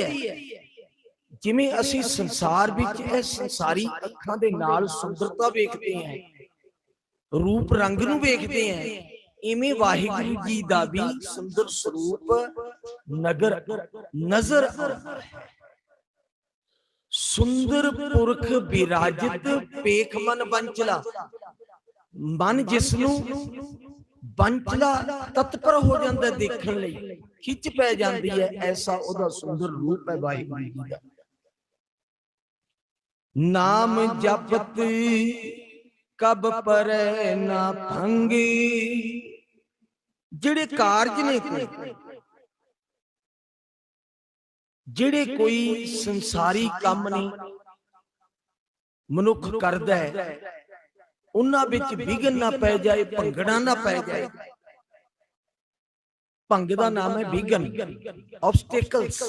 ਹੈ। ਜਿਵੇਂ ਅਸੀਂ ਸੰਸਾਰ ਵਿੱਚ ਇਹ ਸੰਸਾਰੀ ਅੱਖਾਂ ਦੇ ਨਾਲ ਸੁੰਦਰਤਾ ਵੇਖਦੇ ਹਾਂ। ਰੂਪ ਰੰਗ ਨੂੰ ਵੇਖਦੇ ਹਾਂ। ਇਵੇਂ ਵਾਹਿਗੁਰੂ ਜੀ ਦਾ ਵੀ ਸੁੰਦਰ ਸਰੂਪ ਨਗਰ ਨਜ਼ਰ ਸੁੰਦਰ ਪੁਰਖ ਵਿਰਾਜਿਤ ਪੇਖ ਮਨ ਬੰਚਲਾ ਮਨ ਜਿਸ ਨੂੰ ਬੰਚਲਾ ਤਤਪਰ ਹੋ ਜਾਂਦਾ ਦੇਖਣ ਲਈ। ਖਿੱਚ ਪੈ ਜਾਂਦੀ ਹੈ, ਐਸਾ ਉਹਦਾ ਸੁੰਦਰ ਰੂਪ ਹੈ ਵਾਹਿਗੁਰੂ ਜੀ ਦਾ। ਨਾਮ ਜਪਤ ਕਬ ਪਰੈ ਨਾ ਭੰਗੀ, ਜਿਹੜੇ ਕਾਰਜ ਨੇ ਕੋਈ ਜਿਹੜੇ ਕੋਈ ਸੰਸਾਰੀ ਕੰਮ ਨਹੀਂ, ਮਨੁੱਖ ਕਰਦਾ ਹੈ ਉਹਨਾਂ ਵਿੱਚ ਵਿਘਨ ਨਾ ਪੈ ਜਾਏ ਭੰਗੜਾ ਨਾ ਪੈ ਜਾਏ। ਭੰਗ ਦਾ ਨਾਮ ਹੈ ਵਿਘਨ। ਆਬਸਟੈਕਲਸ